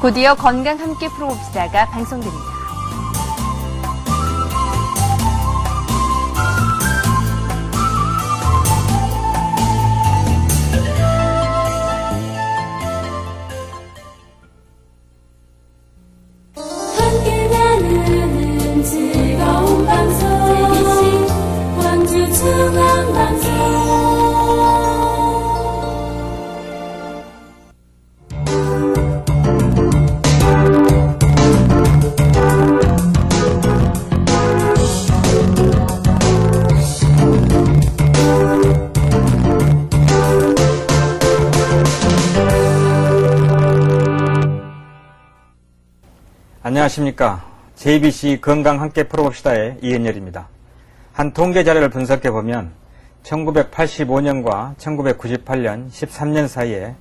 곧이어 건강 함께 풀어봅시다가 방송됩니다. 안녕하십니까. JBC 건강 함께 풀어봅시다의 이은열입니다. 한 통계 자료를 분석해 보면 1985년과 1998년 13년 사이에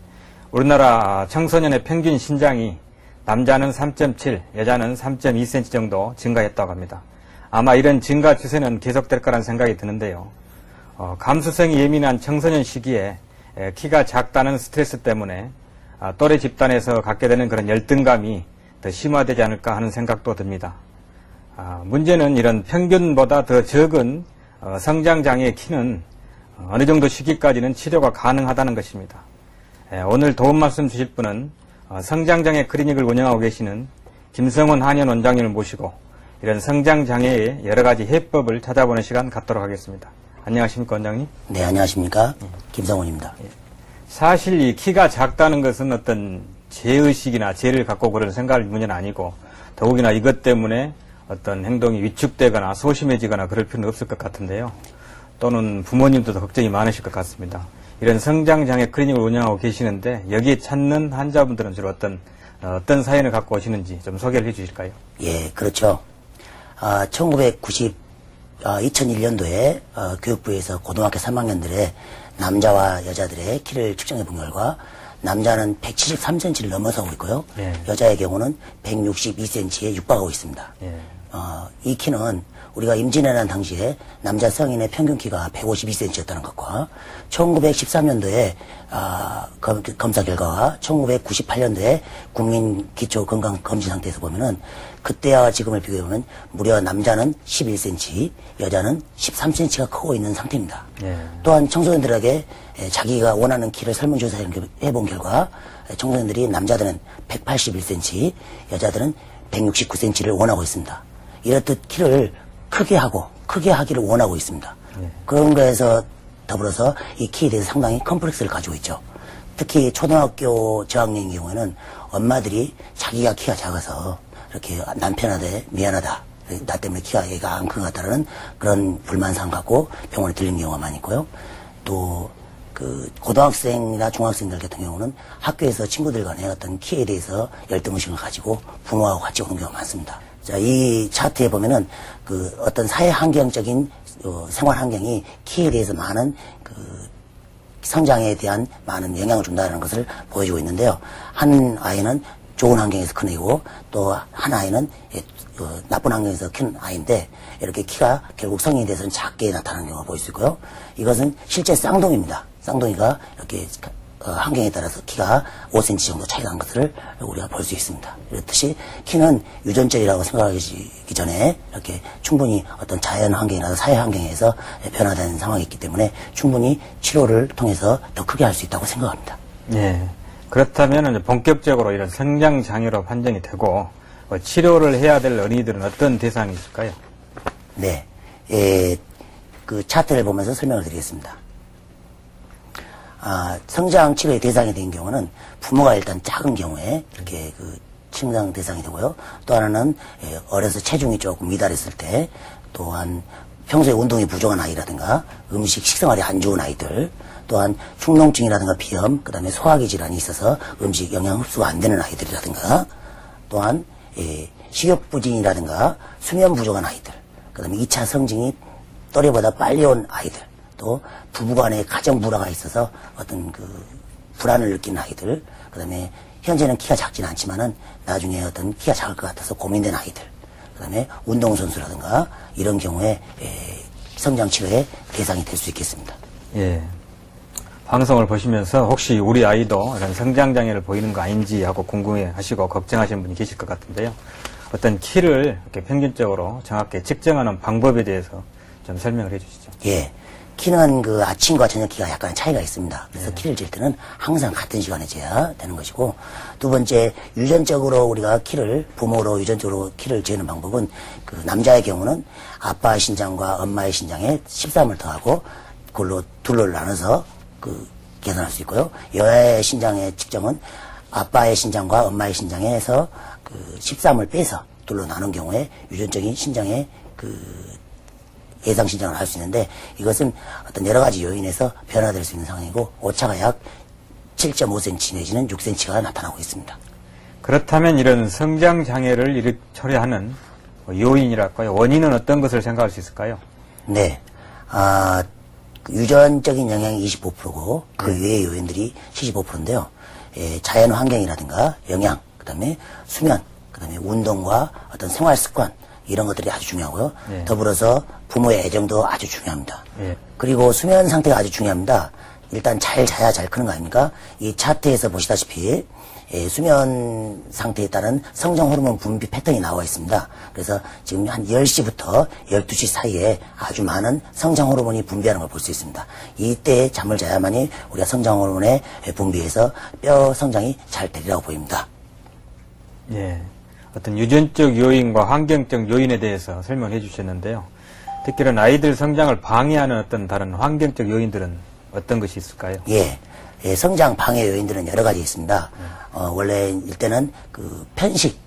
우리나라 청소년의 평균 신장이 남자는 3.7, 여자는 3.2cm 정도 증가했다고 합니다. 아마 이런 증가 추세는 계속될 거란 생각이 드는데요. 어, 감수성이 예민한 청소년 시기에 에, 키가 작다는 스트레스 때문에 아, 또래 집단에서 갖게 되는 그런 열등감이 더 심화되지 않을까 하는 생각도 듭니다. 아, 문제는 이런 평균보다 더 적은 어, 성장장애의 키는 어, 어느 정도 시기까지는 치료가 가능하다는 것입니다. 에, 오늘 도움 말씀 주실 분은 어, 성장장애 클리닉을 운영하고 계시는 김성원 한의원 원장님을 모시고 이런 성장장애의 여러 가지 해법을 찾아보는 시간 갖도록 하겠습니다. 안녕하십니까 원장님? 네, 안녕하십니까. 김성원입니다. 사실 이 키가 작다는 것은 어떤 죄의식이나 죄를 갖고 그런 생각할 문제는 아니고 더욱이나 이것 때문에 어떤 행동이 위축되거나 소심해지거나 그럴 필요는 없을 것 같은데요. 또는 부모님도 더 걱정이 많으실 것 같습니다. 이런 성장장애 클리닉을 운영하고 계시는데 여기에 찾는 환자분들은 주로 어떤 어, 어떤 사연을 갖고 오시는지 좀 소개를 해 주실까요? 예, 그렇죠. 아, 1990, 아, 2001년도에 어, 교육부에서 고등학교 3학년들의 남자와 여자들의 키를 측정해 본 결과 남자는 173cm를 넘어서고 있고요. 예. 여자의 경우는 162cm에 육박하고 있습니다. 예. 어, 이 키는 우리가 임진왜란 당시에 남자 성인의 평균 키가 152cm였다는 것과 1913년도에 아, 검, 검사 결과와 1998년도에 국민 기초 건강 검진 상태에서 보면은 그때와 지금을 비교해 보면 무려 남자는 11cm, 여자는 13cm가 크고 있는 상태입니다. 예. 또한 청소년들에게 에, 자기가 원하는 키를 설문조사 해 본 결과 에, 청소년들이 남자들은 181cm, 여자들은 169cm를 원하고 있습니다. 이렇듯 키를 크게 하고 크게 하기를 원하고 있습니다. 그런 거에서 더불어서 이 키에 대해서 상당히 컴플렉스를 가지고 있죠. 특히 초등학교 저학년인 경우에는 엄마들이 자기가 키가 작아서 이렇게 남편한테 미안하다. 나 때문에 키가 얘가 안 큰 것 같다는 그런 불만상 갖고 병원에 들리는 경우가 많이 있고요. 또, 그, 고등학생이나 중학생들 같은 경우는 학교에서 친구들 간에 어떤 키에 대해서 열등의식을 가지고 부모하고 같이 오는 경우가 많습니다. 자, 이 차트에 보면은 그 어떤 사회 환경적인 어, 생활 환경이 키에 대해서 많은 그 성장에 대한 많은 영향을 준다는 것을 보여주고 있는데요. 한 아이는 좋은 환경에서 큰 애고 또 한 아이는 예, 그 나쁜 환경에서 큰 아이인데 이렇게 키가 결국 성인이 돼서는 작게 나타나는 경우가 보일 수 있고요. 이것은 실제 쌍둥이입니다. 쌍둥이가 이렇게 어, 환경에 따라서 키가 5cm 정도 차이가 난 것을 우리가 볼 수 있습니다. 이렇듯이 키는 유전적이라고 생각하기 전에 이렇게 충분히 어떤 자연 환경이나 사회 환경에서 변화되는 상황이 있기 때문에 충분히 치료를 통해서 더 크게 할 수 있다고 생각합니다. 예. 그렇다면 본격적으로 이런 성장 장애로 판정이 되고 어, 치료를 해야 될 어린이들은 어떤 대상이 있을까요? 네. 예, 그 차트를 보면서 설명을 드리겠습니다. 아, 성장 치료의 대상이 된 경우는 부모가 일단 작은 경우에 이렇게 그 침상 대상이 되고요. 또 하나는 예, 어려서 체중이 조금 미달했을 때 또한 평소에 운동이 부족한 아이라든가 음식 식생활이 안 좋은 아이들 또한 축농증이라든가 비염 그다음에 소화기 질환이 있어서 음식 영양 흡수가 안 되는 아이들이라든가 또한 예, 식욕 부진이라든가 수면 부족한 아이들 그다음에 2차 성징이 또래보다 빨리 온 아이들 또 부부간에 가정 불화가 있어서 어떤 그 불안을 느끼는 아이들 그다음에 현재는 키가 작지는 않지만은 나중에 어떤 키가 작을 것 같아서 고민된 아이들 그다음에 운동 선수라든가 이런 경우에 에, 성장 치료의 대상이 될 수 있겠습니다. 예. 방송을 보시면서 혹시 우리 아이도 이런 성장 장애를 보이는 거 아닌지 하고 궁금해 하시고 걱정하시는 분이 계실 것 같은데요. 어떤 키를 이렇게 평균적으로 정확히 측정하는 방법에 대해서 좀 설명을 해 주시죠. 예. 키는 그 아침과 저녁 키가 약간 차이가 있습니다. 그래서 키를 잴 때는 항상 같은 시간에 재야 되는 것이고 두 번째 유전적으로 우리가 키를 부모로 유전적으로 키를 재는 방법은 그 남자의 경우는 아빠의 신장과 엄마의 신장에 13을 더하고 그걸로 둘로 나눠서 그 계산할 수 있고요. 여자의 신장의 측정은 아빠의 신장과 엄마의 신장에서 그 13을 빼서 둘로 나눈 경우에 유전적인 신장의 그 예상 신장을 할 수 있는데 이것은 어떤 여러 가지 요인에서 변화될 수 있는 상황이고 오차가 약 7.5cm 내지는 6cm가 나타나고 있습니다. 그렇다면 이런 성장 장애를 일으 뭐 요인이랄까요? 원인은 어떤 것을 생각할 수 있을까요? 네. 아, 그 유전적인 영향이 25%고 그 외의 요인들이 75%인데요. 예, 자연 환경이라든가 영양, 그 다음에 수면, 그 다음에 운동과 어떤 생활 습관 이런 것들이 아주 중요하고요. 네. 더불어서 부모의 애정도 아주 중요합니다. 예. 그리고 수면 상태가 아주 중요합니다. 일단 잘 자야 잘 크는 거 아닙니까? 이 차트에서 보시다시피 예, 수면 상태에 따른 성장 호르몬 분비 패턴이 나와 있습니다. 그래서 지금 한 10시부터 12시 사이에 아주 많은 성장 호르몬이 분비하는 걸 볼 수 있습니다. 이때 잠을 자야만이 우리가 성장 호르몬의 분비에서 뼈 성장이 잘 되리라고 보입니다. 예. 어떤 유전적 요인과 환경적 요인에 대해서 설명해 주셨는데요. 특히는 아이들 성장을 방해하는 어떤 다른 환경적 요인들은 어떤 것이 있을까요? 예. 예, 성장 방해 요인들은 여러 가지 있습니다. 어, 원래 일때는 그 편식,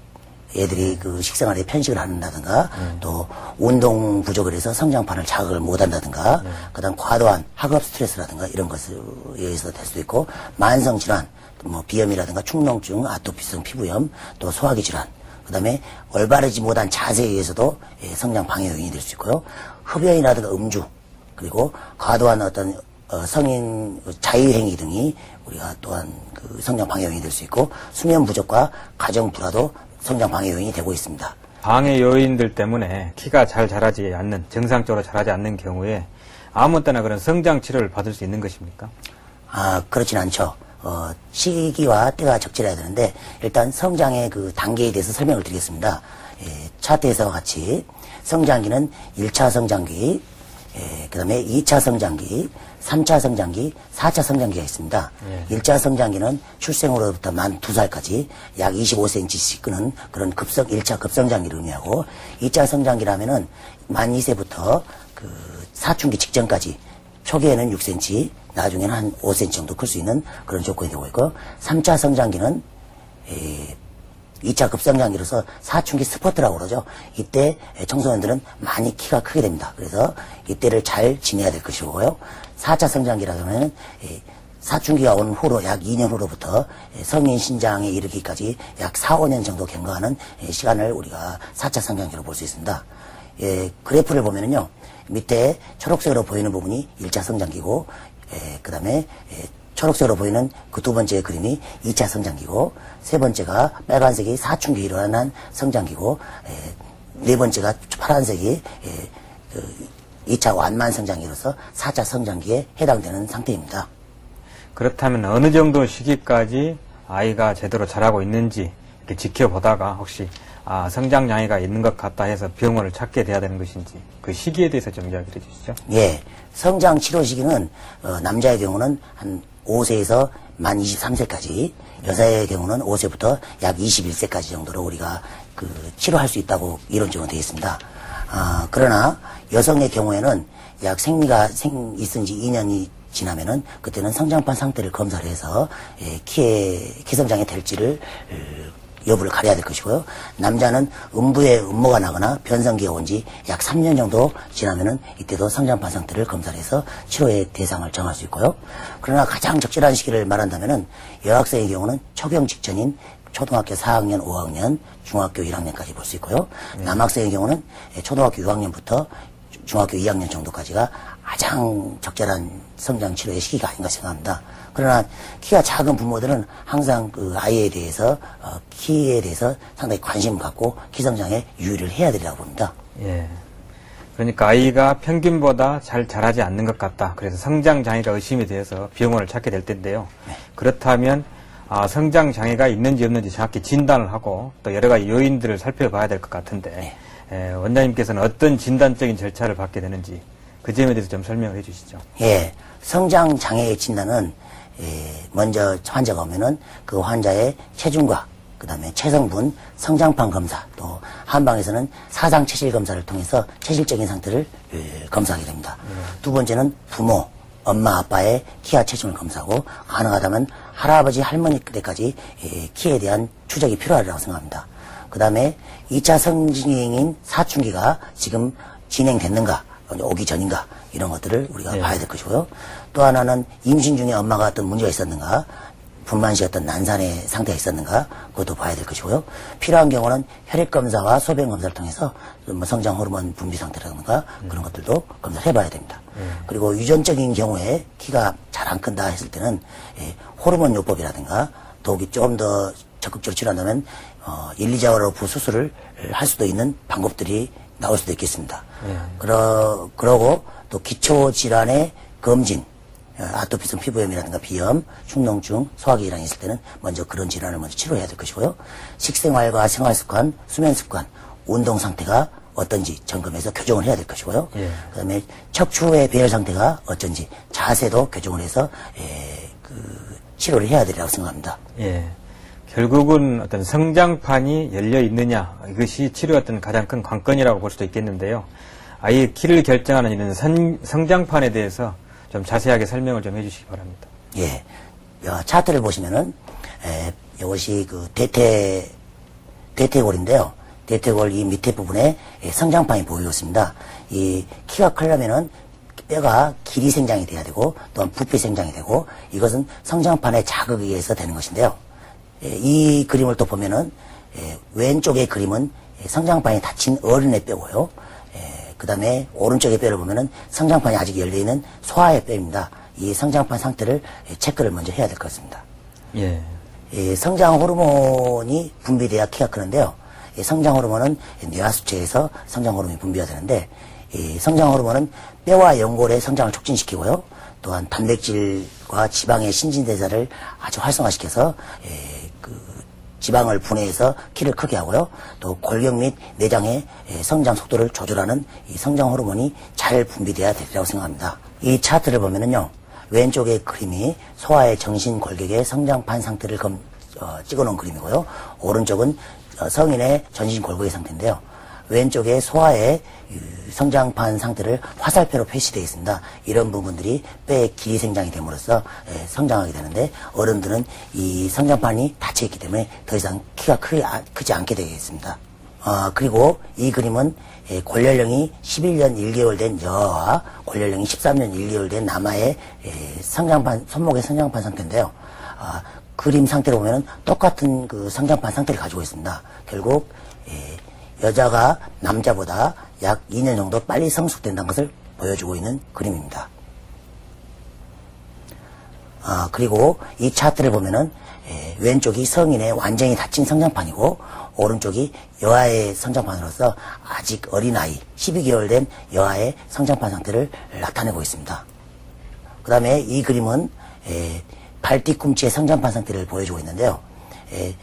애들이 그 식생활에 편식을 한다든가, 또 운동 부족을 해서 성장판을 자극을 못 한다든가, 그 다음 과도한 학업 스트레스라든가 이런 것에 의해서 될 수도 있고, 만성 질환, 뭐 비염이라든가 축농증, 아토피성 피부염, 또 소화기 질환, 그 다음에 올바르지 못한 자세에 의해서도 예, 성장 방해 요인이 될 수 있고요. 흡연이라든가 음주, 그리고 과도한 어떤 어, 성인 자유행위 등이 우리가 또한 그 성장 방해 요인이 될 수 있고 수면 부족과 가정 불화도 성장 방해 요인이 되고 있습니다. 방해 요인들 때문에 키가 잘 자라지 않는, 정상적으로 자라지 않는 경우에 아무 때나 그런 성장 치료를 받을 수 있는 것입니까? 아 그렇진 않죠. 어, 시기와 때가 적절해야 되는데 일단 성장의 그 단계에 대해서 설명을 드리겠습니다. 예, 차트에서와 같이 성장기는 1차 성장기, 예, 그 다음에 2차 성장기, 3차 성장기, 4차 성장기가 있습니다. 예. 1차 성장기는 출생으로부터 만 2살까지 약 25cm씩 끄는 그런 급성, 1차 급성장기를 의미하고 2차 성장기라면은 만 2세부터 그 사춘기 직전까지 초기에는 6cm, 나중에는 한 5cm 정도 클 수 있는 그런 조건이 되고 있고 3차 성장기는 에, 2차 급성장기로서 사춘기 스포트라고 그러죠. 이때 청소년들은 많이 키가 크게 됩니다. 그래서 이때를 잘 지내야 될 것이고요. 4차 성장기라고 하면 사춘기가 온 후로 약 2년 후로부터 예, 성인 신장에 이르기까지 약 4, 5년 정도 경과하는 예, 시간을 우리가 4차 성장기로 볼 수 있습니다. 예, 그래프를 보면은요. 밑에 초록색으로 보이는 부분이 1차 성장기고 그 다음에 초록색으로 보이는 그 두 번째 그림이 2차 성장기고 세 번째가 빨간색이 사춘기 일어난 성장기고 에, 네 번째가 파란색이 에, 그 2차 완만 성장기로서 4차 성장기에 해당되는 상태입니다. 그렇다면 어느 정도 시기까지 아이가 제대로 자라고 있는지 이렇게 지켜보다가 혹시 아, 성장 장애가 있는 것 같다 해서 병원을 찾게 돼야 되는 것인지 그 시기에 대해서 좀 이야기해 주시죠. 예. 성장 치료 시기는 어, 남자의 경우는 한 5세에서 만 23세까지, 여자의 경우는 5세부터 약 21세까지 정도로 우리가 그 치료할 수 있다고 이론적으로 되어 있습니다. 아, 그러나 여성의 경우에는 약 생리가 생 있은 지 2년이 지나면은 그때는 성장판 상태를 검사를 해서 예, 키에 키성장애 될지를 어, 여부를 가려야 될 것이고요. 남자는 음부에 음모가 나거나 변성기가 온지 약 3년 정도 지나면은 이때도 성장판 상태를 검사를 해서 치료의 대상을 정할 수 있고요. 그러나 가장 적절한 시기를 말한다면은 여학생의 경우는 초경 직전인 초등학교 4학년, 5학년, 중학교 1학년까지 볼 수 있고요. 남학생의 경우는 초등학교 6학년부터 중학교 2학년 정도까지가 가장 적절한 성장 치료의 시기가 아닌가 생각합니다. 그러나 키가 작은 부모들은 항상 그 아이에 대해서 어, 키에 대해서 상당히 관심을 갖고 키 성장에 유의를 해야 되리라고 봅니다. 예. 그러니까 아이가 평균보다 잘 자라지 않는 것 같다. 그래서 성장 장애가 의심이 되어서 병원을 찾게 될 텐데요. 그렇다면 아, 성장 장애가 있는지 없는지 정확히 진단을 하고 또 여러 가지 요인들을 살펴봐야 될 것 같은데 에, 원장님께서는 어떤 진단적인 절차를 받게 되는지 그 점에 대해서 좀 설명을 해주시죠. 예, 성장 장애의 진단은 예, 먼저 환자가 오면은 그 환자의 체중과 그 다음에 체성분, 성장판 검사, 또 한방에서는 사상 체질 검사를 통해서 체질적인 상태를 예, 검사하게 됩니다. 두 번째는 부모, 엄마, 아빠의 키와 체중을 검사하고 가능하다면 할아버지, 할머니 때까지 예, 키에 대한 추적이 필요하다고 생각합니다. 그 다음에 2차 성징인 사춘기가 지금 진행됐는가, 오기 전인가, 이런 것들을 우리가 예. 봐야 될 것이고요. 또 하나는 임신 중에 엄마가 어떤 문제가 있었는가, 분만 시 어떤 난산의 상태가 있었는가, 그것도 봐야 될 것이고요. 필요한 경우는 혈액 검사와 소변 검사를 통해서 뭐 성장 호르몬 분비 상태라든가 그런 것들도 검사를 해봐야 됩니다. 그리고 유전적인 경우에 키가 잘 안 큰다 했을 때는 예, 호르몬 요법이라든가 더욱이 좀더 적극적으로 치료한다면 어, 1, 2자월호프 수술을 할 수도 있는 방법들이 나올 수도 있겠습니다. 그러, 그러고 또 기초 질환의 검진, 어, 아토피성 피부염이라든가 비염, 흉농증, 소화기 질환이 있을 때는 먼저 그런 질환을 먼저 치료해야 될 것이고요. 식생활과 생활습관, 수면습관, 운동 상태가 어떤지 점검해서 교정을 해야 될 것이고요. 예. 그다음에 척추의 배열 상태가 어쩐지 자세도 교정을 해서 에, 그 치료를 해야 되리라고 생각합니다. 예. 결국은 어떤 성장판이 열려 있느냐 이것이 치료의 어떤 가장 큰 관건이라고 볼 수도 있겠는데요. 아이의 키를 결정하는 이런 선- 성장판에 대해서 좀 자세하게 설명을 좀 해주시기 바랍니다. 예. 어, 차트를 보시면은, 에, 이것이 그 대퇴, 대퇴골인데요. 대퇴골 이 밑에 부분에 예, 성장판이 보이고 있습니다. 이 키가 크려면은 뼈가 길이 생장이 돼야 되고 또한 부피 생장이 되고 이것은 성장판의 자극에 의해서 되는 것인데요. 예, 이 그림을 또 보면은 예, 왼쪽의 그림은 예, 성장판이 닫힌 어른의 뼈고요. 그 다음에 오른쪽의 뼈를 보면은 성장판이 아직 열려있는 소아의 뼈입니다. 이 성장판 상태를 예, 체크를 먼저 해야 될 것 같습니다. 예. 이 성장 호르몬이 분비돼야 키가 크는데요. 이 성장 호르몬은 뇌하수체에서 성장 호르몬이 분비가 되는데 이 성장 호르몬은 뼈와 연골의 성장을 촉진시키고요. 또한 단백질과 지방의 신진대사를 아주 활성화시켜서 지방을 분해해서 키를 크게 하고요. 또 골격 및 내장의 에, 성장 속도를 조절하는 이 성장 호르몬이 잘 분비돼야 되리라고 생각합니다. 이 차트를 보면은요. 왼쪽의 그림이 소아의 정신 골격의 성장판 상태를 검, 어, 찍어놓은 그림이고요. 오른쪽은 어, 성인의 전신 골격의 상태인데요. 왼쪽에 소아의 이 성장판 상태를 화살표로 표시되어 있습니다. 이런 부분들이 뼈의 길이 생장이 됨으로써 예, 성장하게 되는데 어른들은 이 성장판이 닫혀 있기 때문에 더 이상 키가 크지, 않- 크지 않게 되겠습니다. 어, 그리고 이 그림은 예, 골연령이 11년 1개월 된 여아와 골연령이 13년 1개월 된 남아의 예, 성장판, 손목의 성장판 상태인데요. 아, 그림 상태로 보면 똑같은 그 성장판 상태를 가지고 있습니다. 결국 예, 여자가 남자보다 약 2년 정도 빨리 성숙된다는 것을 보여주고 있는 그림입니다. 아, 그리고 이 차트를 보면은 예, 왼쪽이 성인의 완전히 닫힌 성장판이고 오른쪽이 여아의 성장판으로서 아직 어린아이 12개월 된 여아의 성장판 상태를 나타내고 있습니다. 그 다음에 이 그림은 에, 발 뒤꿈치의 성장판 상태를 보여주고 있는데요. 에,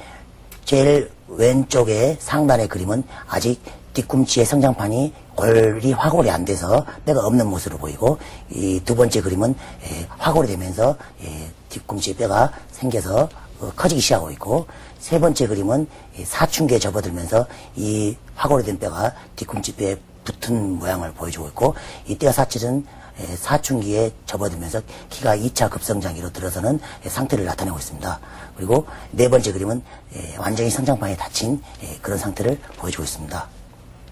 제일 왼쪽의 상단의 그림은 아직 뒤꿈치의 성장판이 골이 화골이 안 돼서 뼈가 없는 모습으로 보이고 이 두 번째 그림은 에, 화골이 되면서 에, 뒤꿈치 뼈가 생겨서 어, 커지기 시작하고 있고 세 번째 그림은 이 사춘기에 접어들면서 이 화골이 된 뼈가 뒤꿈치 뼈에 붙은 모양을 보여주고 있고 이때가 사실은 에, 사춘기에 접어들면서 키가 2차 급성장기로 들어서는 에, 상태를 나타내고 있습니다. 그리고 네 번째 그림은 에, 완전히 성장판에 닫힌 에, 그런 상태를 보여주고 있습니다.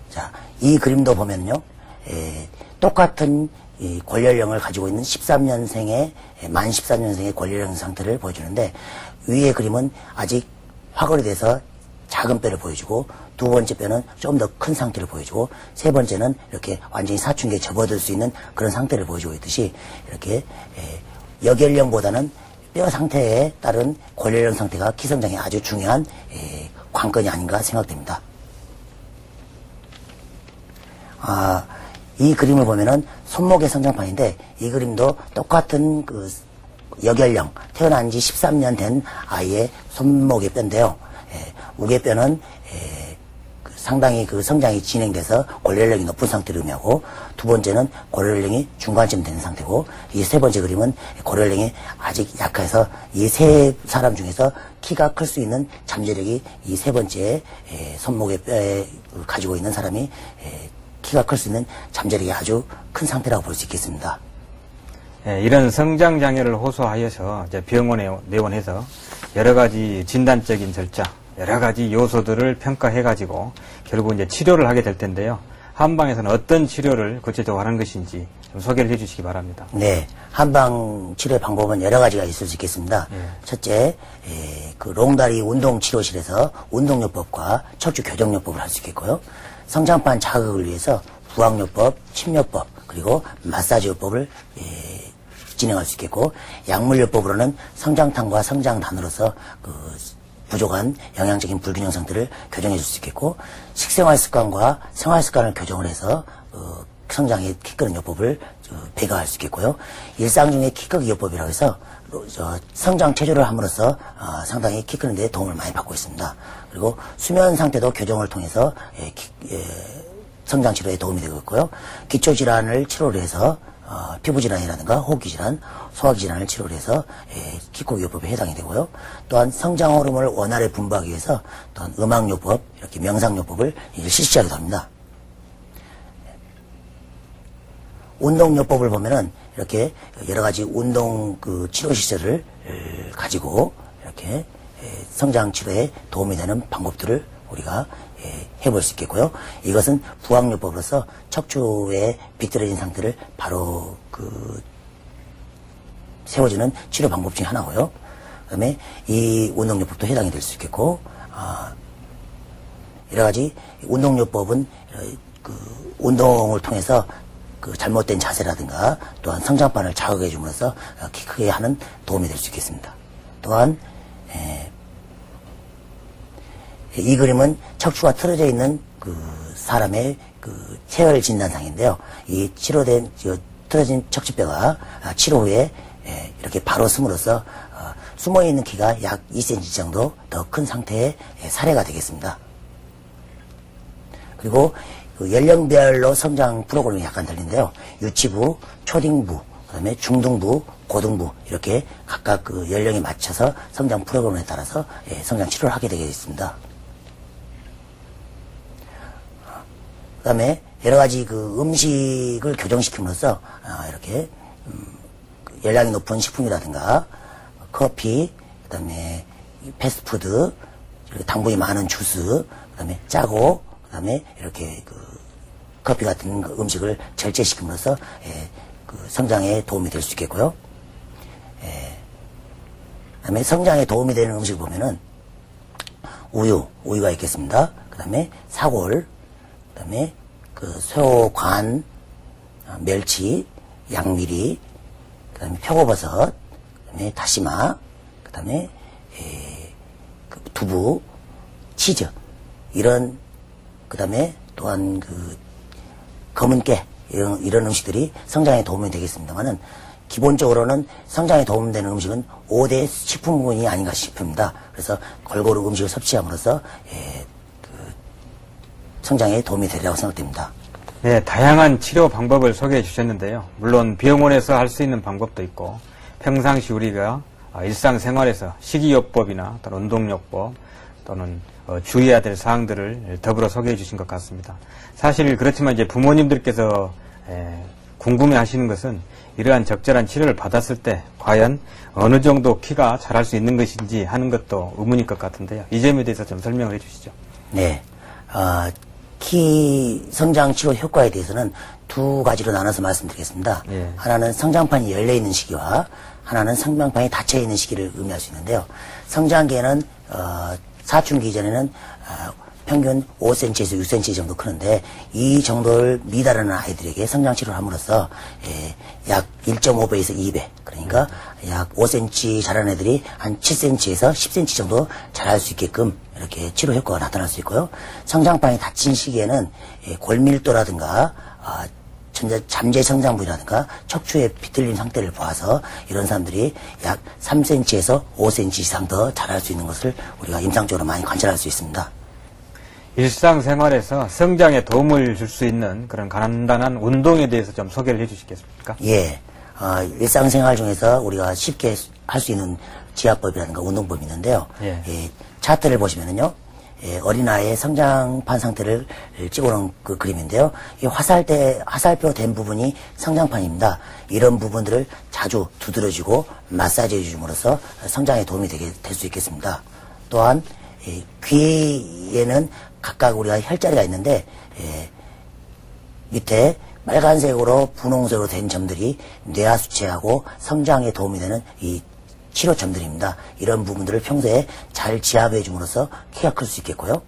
자, 이 그림도 보면요, 에, 똑같은 이 권련령을 가지고 있는 13년생의 만 13년생의 권련령 상태를 보여주는데 위의 그림은 아직 화걸이 돼서 작은 뼈를 보여주고 두 번째 뼈는 좀 더 큰 상태를 보여주고 세 번째는 이렇게 완전히 사춘기에 접어들 수 있는 그런 상태를 보여주고 있듯이 이렇게 에, 여결령보다는 뼈 상태에 따른 권련령 상태가 키 성장에 아주 중요한 에, 관건이 아닌가 생각됩니다. 아, 이 그림을 보면은 손목의 성장판인데 이 그림도 똑같은 그 여결령 태어난 지 13년 된 아이의 손목의 뼈인데요. 예, 우개뼈는 예, 그 상당히 그 성장이 진행돼서 골연령이 높은 상태를 의미하고 두 번째는 골연령이 중간쯤 되는 상태고 이 세 번째 그림은 골연령이 아직 약해서 이 세 사람 중에서 키가 클 수 있는 잠재력이 이 세 번째 에, 손목의 뼈에 가지고 있는 사람이 에, 키가 클 수 있는 잠재력이 아주 큰 상태라고 볼 수 있겠습니다. 예, 이런 성장 장애를 호소하여서 이제 병원에 내원해서 여러 가지 진단적인 절차, 여러 가지 요소들을 평가해 가지고 결국 이제 치료를 하게 될 텐데요. 한방에서는 어떤 치료를 구체적으로 하는 것인지 좀 소개를 해 주시기 바랍니다. 네, 한방 치료 방법은 여러 가지가 있을 수 있겠습니다. 예. 첫째, 에, 그 롱다리 운동 치료실에서 운동요법과 척추 교정요법을 할 수 있겠고요. 성장판 자극을 위해서 부항요법, 침요법, 그리고 마사지요법을 에, 진행할 수 있겠고, 약물요법으로는 성장탄과 성장단으로서 그 부족한 영양적인 불균형 상태를 교정해 줄 수 있겠고 식생활 습관과 생활 습관을 교정을 해서 어, 성장에 키 크는 요법을 어, 배가할 수 있겠고요. 일상 중에 키 크기 요법이라고 해서 성장 체조를 함으로써 어, 상당히 키 크는 데 도움을 많이 받고 있습니다. 그리고 수면 상태도 교정을 통해서 예, 키- 예, 성장 치료에 도움이 되고 있고요. 기초 질환을 치료를 해서 어, 피부 질환이라든가 호흡기 질환, 소화기 질환을 치료를 해서 예, 키코 요법에 해당이 되고요. 또한 성장 호르몬을 원활히 분부하기 위해서 또한 음악 요법, 이렇게 명상 요법을 이제 실시하기도 합니다. 운동 요법을 보면은 이렇게 여러 가지 운동 그 치료 시설을 에, 가지고 이렇게 에, 성장 치료에 도움이 되는 방법들을 우리가 예, 해볼 수 있겠고요. 이것은 부항요법으로서 척추에 비틀어진 상태를 바로 그 세워주는 치료 방법 중에 하나고요. 그다음에 이 운동요법도 해당이 될 수 있겠고, 아, 여러 가지 운동요법은 어, 그 운동을 통해서 그 잘못된 자세라든가 또한 성장판을 자극해 줌으로써 어, 키 크게 하는 도움이 될 수 있겠습니다. 또한 에, 이 그림은 척추가 틀어져 있는 그 사람의 그 체열 진단상인데요. 이 치료된 저 틀어진 척추뼈가 아, 치료 후에 에, 이렇게 바로 숨으로써 어, 숨어 있는 키가 약 2cm 정도 더 큰 상태의 에, 사례가 되겠습니다. 그리고 그 연령별로 성장 프로그램이 약간 달린데요. 유치부, 초딩부, 그다음에 중등부, 고등부 이렇게 각각 그 연령에 맞춰서 성장 프로그램에 따라서 예, 성장 치료를 하게 되겠습니다. 그다음에 여러 가지 그 음식을 교정시킴으로써 아, 이렇게 음, 그 열량이 높은 식품이라든가 커피, 그다음에 이 패스트푸드, 당분이 많은 주스, 그다음에 짜고, 그다음에 이렇게 그 커피 같은 그 음식을 절제시킴으로써 예, 그 성장에 도움이 될 수 있겠고요. 예, 그다음에 성장에 도움이 되는 음식을 보면은 우유, 우유가 있겠습니다. 그다음에 사골, 그다음에 그 새우관, 아, 멸치, 양미리, 그다음에 표고버섯, 그다음에 다시마, 그다음에 에, 그 두부, 치즈 이런 그다음에 또한 그 검은 깨 이런, 이런 음식들이 성장에 도움이 되겠습니다만은 기본적으로는 성장에 도움되는 음식은 5대 식품군이 아닌가 싶습니다. 그래서 골고루 음식을 섭취함으로써 에, 그 성장에 도움이 되리라고 생각됩니다. 네, 다양한 치료 방법을 소개해 주셨는데요. 물론 병원에서 할 수 있는 방법도 있고 평상시 우리가 아, 일상생활에서 식이요법이나 또는 운동요법 또는 어, 주의해야 될 사항들을 더불어 소개해 주신 것 같습니다. 사실 그렇지만 이제 부모님들께서 에, 궁금해 하시는 것은 이러한 적절한 치료를 받았을 때 과연 어느 정도 키가 자랄 수 있는 것인지 하는 것도 의문일 것 같은데요. 이 점에 대해서 좀 설명을 해주시죠. 네. 아, 키 성장 치료 효과에 대해서는 두 가지로 나눠서 말씀드리겠습니다. 예. 하나는 성장판이 열려 있는 시기와 하나는 성장판이 닫혀 있는 시기를 의미할 수 있는데요. 성장기에는 어, 사춘기 이전에는 어, 평균 5cm에서 6cm 정도 크는데 이 정도를 미달하는 아이들에게 성장 치료를 함으로써 예, 약 1.5배에서 2배 그러니까 약 5cm 자란 애들이 한 7cm에서 10cm 정도 자랄 수 있게끔 이렇게 치료 효과가 나타날 수 있고요. 성장판이 닫힌 시기에는 예, 골밀도라든가 아, 전자 잠재 성장부위라든가 척추의 비틀림 상태를 보아서 이런 사람들이 약 3cm에서 5cm 이상 더 자랄 수 있는 것을 우리가 임상적으로 많이 관찰할 수 있습니다. 일상생활에서 성장에 도움을 줄 수 있는 그런 간단한 운동에 대해서 좀 소개를 해 주시겠습니까? 예, 어, 일상생활 중에서 우리가 쉽게 할 수 있는 지압법이라든가 운동법이 있는데요. 예. 차트를 보시면은요, 예, 어린아이의 성장판 상태를 찍어놓은 그 그림인데요. 이 화살대, 화살표 된 부분이 성장판입니다. 이런 부분들을 자주 두드려주고 마사지 해 줌으로써 성장에 도움이 되게 될 수 있겠습니다. 또한 예, 귀에는 각각 우리가 혈자리가 있는데 예, 밑에 빨간색으로 분홍색으로 된 점들이 뇌하 수치하고 성장에 도움이 되는 이 치료점들입니다. 이런 부분들을 평소에 잘 지압해 줌으로써 키가 클 수 있겠고요.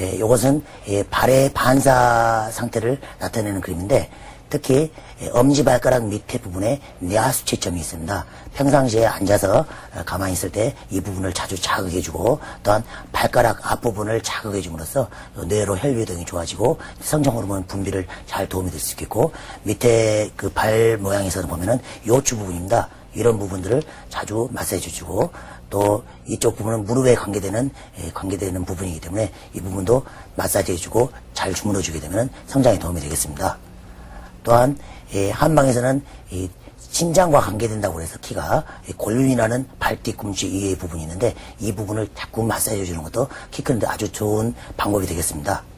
예, 이것은 예, 발의 반사 상태를 나타내는 그림인데 특히 예, 엄지발가락 밑에 부분에 뇌하수치점이 있습니다. 평상시에 앉아서 어, 가만히 있을 때 이 부분을 자주 자극해주고 또한 발가락 앞부분을 자극해줌으로써 뇌로 혈류등이 좋아지고 성장 호르몬 분비를 잘 도움이 될 수 있겠고 밑에 그 발 모양에서는 보면은 요추 부분입니다. 이런 부분들을 자주 마사지해주고 또 이쪽 부분은 무릎에 관계되는 에, 관계되는 부분이기 때문에 이 부분도 마사지해 주고 잘 주물러 주게 되면 성장에 도움이 되겠습니다. 또한 예, 한방에서는 이 신장과 관계된다고 해서 키가 이 골륜이라는 발 뒤꿈치 위의 부분이 있는데 이 부분을 자꾸 마사지해 주는 것도 키 크는데 아주 좋은 방법이 되겠습니다.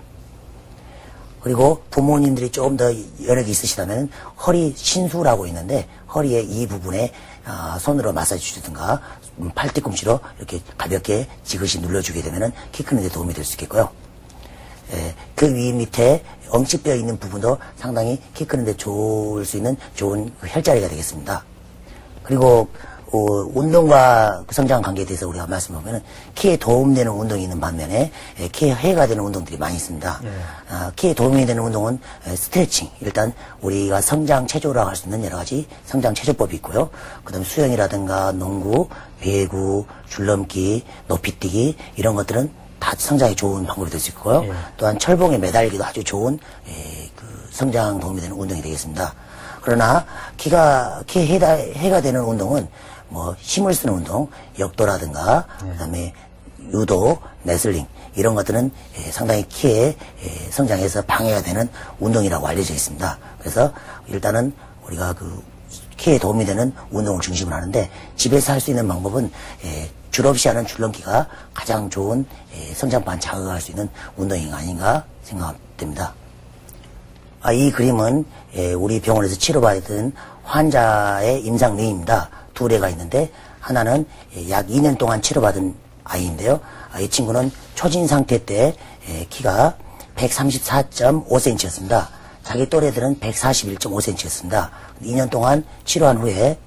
그리고 부모님들이 조금 더 여력이 있으시다면 허리 신수라고 있는데 허리의 이 부분에 아, 손으로 마사지 주든가 음, 팔 뒤꿈치로 이렇게 가볍게 지그시 눌러주게 되면 키 크는 데 도움이 될 수 있겠고요. 예, 그 위 밑에 엉치뼈 있는 부분도 상당히 키 크는 데 좋을 수 있는 좋은 그 혈자리가 되겠습니다. 그리고 어, 운동과 그 성장 관계에 대해서 우리가 말씀하면 키에 도움되는 운동이 있는 반면에 예, 키에 해가 되는 운동들이 많이 있습니다. 아, 키에 도움이 되는 운동은 에, 스트레칭. 일단 우리가 성장 체조라고 할 수 있는 여러 가지 성장 체조법이 있고요. 그다음 수영이라든가 농구, 배구, 줄넘기, 높이뛰기 이런 것들은 다 성장에 좋은 방법이 될 수 있고요. 예. 또한 철봉에 매달리기도 아주 좋은 에, 그 성장 도움이 되는 운동이 되겠습니다. 그러나 키가 키 해가, 해가 되는 운동은 뭐 힘을 쓰는 운동, 역도라든가 그다음에 유도, 레슬링 이런 것들은 에, 상당히 키의 에, 성장에서 방해가 되는 운동이라고 알려져 있습니다. 그래서 일단은 우리가 그 키에 도움이 되는 운동을 중심으로 하는데 집에서 할 수 있는 방법은 에, 줄 없이 하는 줄넘기가 가장 좋은 에, 성장판 자극할 수 있는 운동이 아닌가 생각됩니다. 아, 이 그림은 예, 우리 병원에서 치료받은 환자의 임상뇌입니다. 두 대가 있는데 하나는 예, 약 2년 동안 치료받은 아이인데요. 아, 이 친구는 초진 상태 때 예, 키가 134.5cm였습니다. 자기 또래들은 141.5cm였습니다. 2년 동안 치료한 후에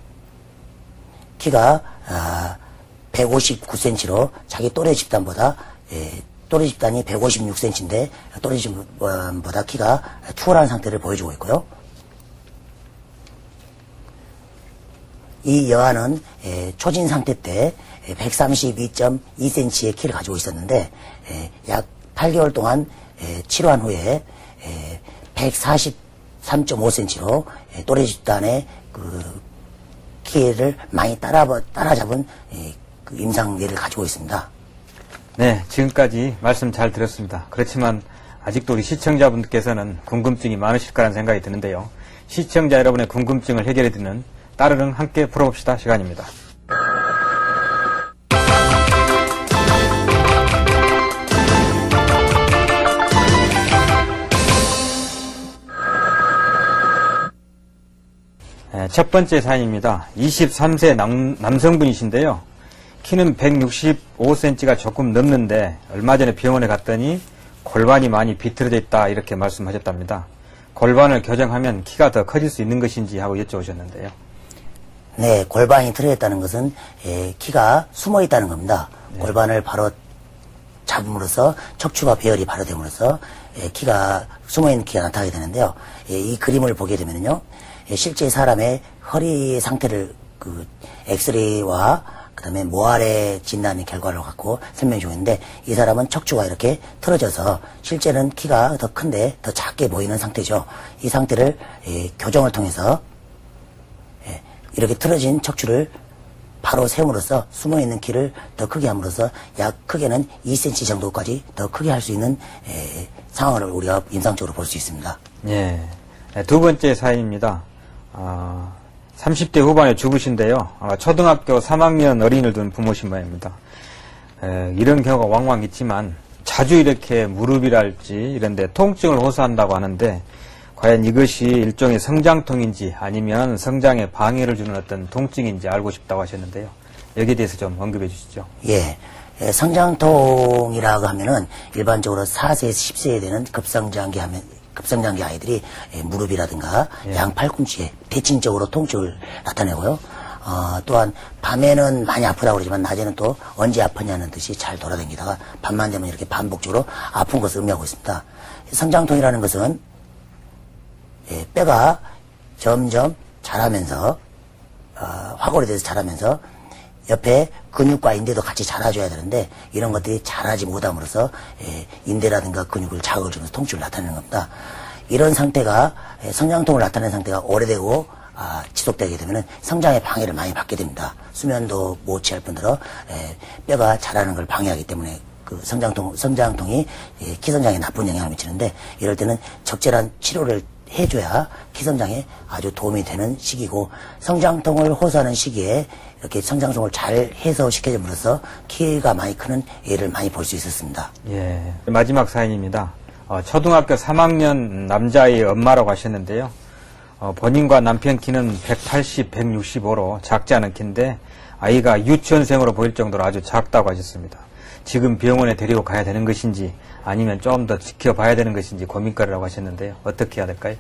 키가 아, 159cm로 자기 또래 집단보다 예, 또래 집단이 156cm인데 또래 집단보다 키가 투월한 상태를 보여주고 있고요. 이 여아는 예, 초진 상태 때 132.2cm의 키를 가지고 있었는데 예, 약 8개월 동안 예, 치료한 후에 143.5cm로 또래 집단의 그 키를 많이 따라 따라잡은 예, 그 임상례를 가지고 있습니다. 네, 지금까지 말씀 잘 들었습니다. 그렇지만 아직도 우리 시청자분들께서는 궁금증이 많으실 거라는 생각이 드는데요. 시청자 여러분의 궁금증을 해결해 드리는 따르릉 함께 풀어봅시다 시간입니다. 네, 첫 번째 사연입니다. 23세 남, 남성분이신데요. 키는 165cm가 조금 넘는데 얼마 전에 병원에 갔더니 골반이 많이 비틀어져 있다 이렇게 말씀하셨답니다. 골반을 교정하면 키가 더 커질 수 있는 것인지 하고 여쭤보셨는데요. 네, 골반이 틀어졌다는 것은 예, 키가 숨어 있다는 겁니다. 골반을 바로 잡음으로써 척추가 배열이 바로 됨으로써 예, 키가 숨어 있는 키가 나타나게 되는데요. 예, 이 그림을 보게 되면요, 예, 실제 사람의 허리 상태를 그 엑스레이와 그다음에 모아래 진단의 결과를 갖고 설명 중인데 이 사람은 척추가 이렇게 틀어져서 실제는 키가 더 큰데 더 작게 보이는 상태죠. 이 상태를 예, 교정을 통해서 예, 이렇게 틀어진 척추를 바로 세움으로써 숨어있는 키를 더 크게 함으로써 약 크게는 2cm 정도까지 더 크게 할 수 있는 에, 상황을 우리가 임상적으로 볼 수 있습니다. 예. 네, 두 번째 사연입니다. 아, 30대 후반에 죽으신데요. 아, 초등학교 3학년 어린이를 둔 부모신 모양입니다. 에, 이런 경우가 왕왕 있지만 자주 이렇게 무릎이랄지 이런데 통증을 호소한다고 하는데 과연 이것이 일종의 성장통인지 아니면 성장에 방해를 주는 어떤 통증인지 알고 싶다고 하셨는데요. 여기에 대해서 좀 언급해 주시죠. 예. 에, 성장통이라고 하면은 일반적으로 4세에서 10세에 되는 급성장기 하면 급성장기 아이들이 에, 무릎이라든가 양 팔꿈치에 대칭적으로 통증을 나타내고요. 어, 또한 밤에는 많이 아프다고 그러지만 낮에는 또 언제 아프냐는 듯이 잘 돌아다니다가 밤만 되면 이렇게 반복적으로 아픈 것을 의미하고 있습니다. 성장통이라는 것은 예, 뼈가 점점 자라면서 어, 화골이 돼서 자라면서 옆에 근육과 인대도 같이 자라줘야 되는데 이런 것들이 자라지 못함으로써 예, 인대라든가 근육을 자극을 주면서 통증을 나타내는 겁니다. 이런 상태가 예, 성장통을 나타내는 상태가 오래되고 아, 지속되게 되면 성장에 방해를 많이 받게 됩니다. 수면도 못 취할 뿐더러 예, 뼈가 자라는 걸 방해하기 때문에 그 성장통 성장통이 예, 키 성장에 나쁜 영향을 미치는데 이럴 때는 적절한 치료를 해줘야 키 성장에 아주 도움이 되는 시기고 성장통을 호소하는 시기에 이렇게 성장통을 잘 해소시켜줌으로써 키가 많이 크는 애를 많이 볼 수 있었습니다. 예. 마지막 사연입니다. 어, 초등학교 3학년 남자의 엄마라고 하셨는데요. 어, 본인과 남편 키는 180, 165로 작지 않은 키인데 아이가 유치원생으로 보일 정도로 아주 작다고 하셨습니다. 지금 병원에 데리고 가야 되는 것인지 아니면 좀 더 지켜봐야 되는 것인지 고민거리라고 하셨는데요. 어떻게 해야 될까요?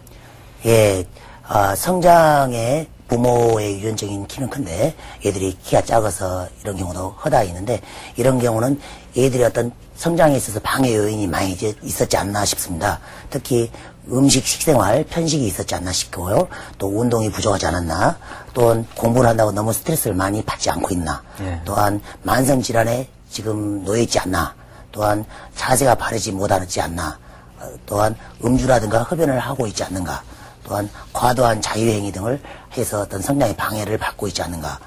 예, 아, 성장의 부모의 유전적인 키는 큰데 얘들이 키가 작아서 이런 경우도 허다 있는데 이런 경우는 얘들이 어떤 성장에 있어서 방해 요인이 많이 이제 있었지 않나 싶습니다. 특히 음식 식생활 편식이 있었지 않나 싶고요. 또 운동이 부족하지 않았나. 또한 공부를 한다고 너무 스트레스를 많이 받지 않고 있나. 예. 또한 만성 질환에 지금 놓여 있지 않나. 또한 자세가 바르지 못하지 않나. 어, 또한 음주라든가 흡연을 하고 있지 않는가. 또한 과도한 자유행위 등을 해서 어떤 성장의 방해를 받고 있지 않는가.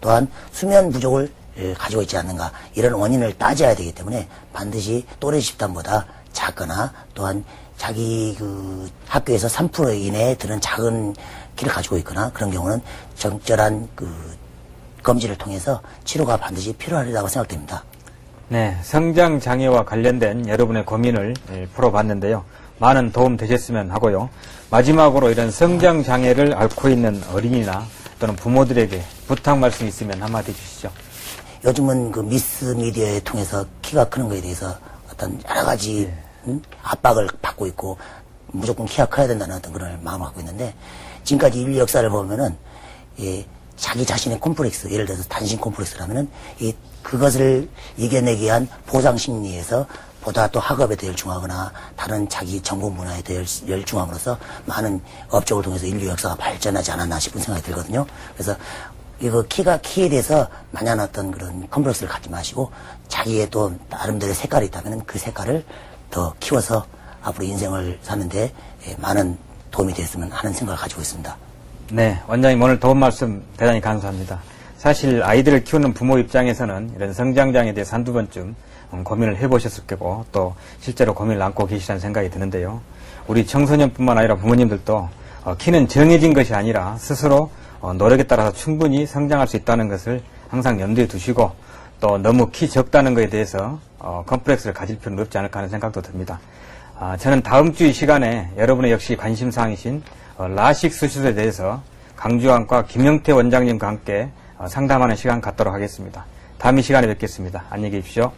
또한 수면 부족을 에, 가지고 있지 않는가. 이런 원인을 따져야 되기 때문에 반드시 또래 집단보다 작거나 또한 자기 그 학교에서 3% 이내에 드는 작은 키를 가지고 있거나 그런 경우는 적절한 그 검진을 통해서 치료가 반드시 필요하리라고 생각됩니다. 네, 성장 장애와 관련된 여러분의 고민을 예, 풀어봤는데요. 많은 도움 되셨으면 하고요. 마지막으로 이런 성장 장애를 앓고 있는 어린이나 또는 부모들에게 부탁 말씀 있으면 한마디 해주시죠. 요즘은 그 미스 미디어에 통해서 키가 크는 거에 대해서 어떤 여러 가지 음? 압박을 받고 있고 무조건 키가 커야 된다는 어떤 그런 마음을 갖고 있는데 지금까지 인류 역사를 보면은 예, 자기 자신의 콤플렉스 예를 들어서 단신 콤플렉스라면은 이 그것을 이겨내기 위한 보상 심리에서 보다 또 학업에 더 열중하거나 다른 자기 전공 분야에 더 열- 열중함으로써 많은 업적을 통해서 인류 역사가 발전하지 않았나 싶은 생각이 들거든요. 그래서 이거 키가 키에 대해서 마냥 어떤 그런 컴플렉스를 갖지 마시고 자기의 또 나름대로의 색깔이 있다면 그 색깔을 더 키워서 앞으로 인생을 사는데 예, 많은 도움이 됐으면 하는 생각을 가지고 있습니다. 네, 원장님 오늘 도움 말씀 대단히 감사합니다. 사실 아이들을 키우는 부모 입장에서는 이런 성장장에 대해서 한두 번쯤 음, 고민을 해보셨을 거고 또 실제로 고민을 안고 계시다는 생각이 드는데요. 우리 청소년뿐만 아니라 부모님들도 어, 키는 정해진 것이 아니라 스스로 어, 노력에 따라서 충분히 성장할 수 있다는 것을 항상 염두에 두시고 또 너무 키 적다는 것에 대해서 어, 컴플렉스를 가질 필요는 없지 않을까 하는 생각도 듭니다. 아, 저는 다음 주 이 시간에 여러분의 역시 관심사항이신 어, 어, 라식 수술에 대해서 강주환과 김영태 원장님과 함께 어, 상담하는 시간 갖도록 하겠습니다. 다음 이 시간에 뵙겠습니다. 안녕히 계십시오.